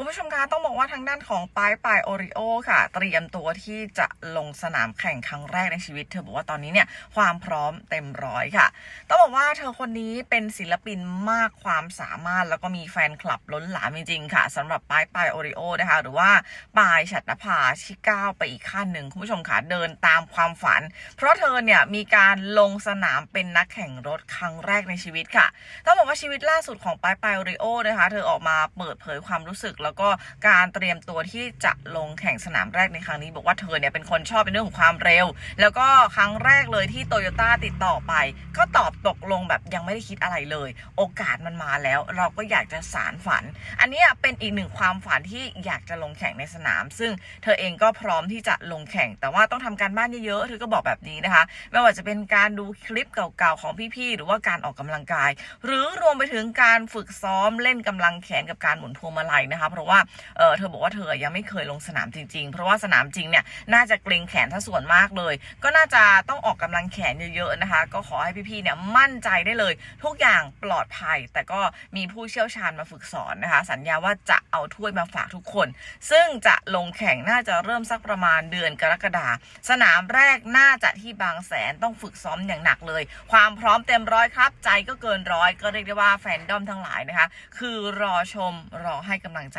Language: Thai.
คุณผู้ชมคะต้องบอกว่าทางด้านของปายปายโอริโอค่ะ เตรียมตัวที่จะลงสนามแข่งครั้งแรกในชีวิต เธอบอกว่าตอนนี้เนี่ยความพร้อมเต็มร้อยค่ะ ต้องบอกว่าเธอคนนี้เป็นศิลปินมากความสามารถ แล้วก็มีแฟนคลับล้นหลามจริงๆค่ะสำหรับปายปายโอริโอนะคะหรือว่าปายฉัตรภาที่ก้าวไปอีกขั้นหนึ่งคุณผู้ชมค่ะเดินตามความฝัน เพราะเธอเนี่ยมีการลงสนามเป็นนักแข่งรถครั้งแรกในชีวิตค่ะต้องบอกว่าชีวิตล่าสุดของปายปายโอริโอนะคะเธอออกมาเปิดเผยความรู้สึกแล้วก็การเตรียมตัวที่จะลงแข่งสนามแรกในครั้งนี้ บอกว่าเธอเนี่ยเป็นคนชอบในเรื่องของความเร็ว แล้วก็ครั้งแรกเลยที่โตโยต้าติดต่อไป ก็ตอบตกลงแบบยังไม่ได้คิดอะไรเลย โอกาสมันมาแล้ว เราก็อยากจะสารฝัน อันนี้เป็นอีกหนึ่งความฝันที่อยากจะลงแข่งในสนาม ซึ่งเธอเองก็พร้อมที่จะลงแข่ง แต่ว่าต้องทำการบ้านเยอะๆเธอก็บอกแบบนี้นะคะ ไม่ว่าจะเป็นการดูคลิปเก่าๆของพี่ๆหรือว่าการออกกำลังกาย หรือรวมไปถึงการฝึกซ้อมเล่นกำลังแขนกับการหมุนพวงมาลัยนะคะราะว่าเออเธอบอกว่าเธอยังไม่เคยลงสนามจริง ๆ เพราะว่าสนามจริงเนี่ยน่าจะเกรงแขนถ้าส่วนมากเลย ก็น่าจะต้องออกกำลังแขนเยอะๆนะคะ ก็ขอให้พี่ๆเนี่ยมั่นใจได้เลย ทุกอย่างปลอดภัย แต่ก็มีผู้เชี่ยวชาญมาฝึกสอนนะคะ สัญญาว่าจะเอาถ้วยมาฝากทุกคน ซึ่งจะลงแข่งน่าจะเริ่มสักประมาณเดือนกรกฎาสนามแรกน่าจะที่บางแสนต้องฝึกซ้อมอย่างหนักเลย ความพร้อมเต็มร้อยครับ ใจก็เกินร้อยก็เรียกได้ว่าแฟนดอมทั้งหลายนะคะ คือรอชมรอให้กำลังใจ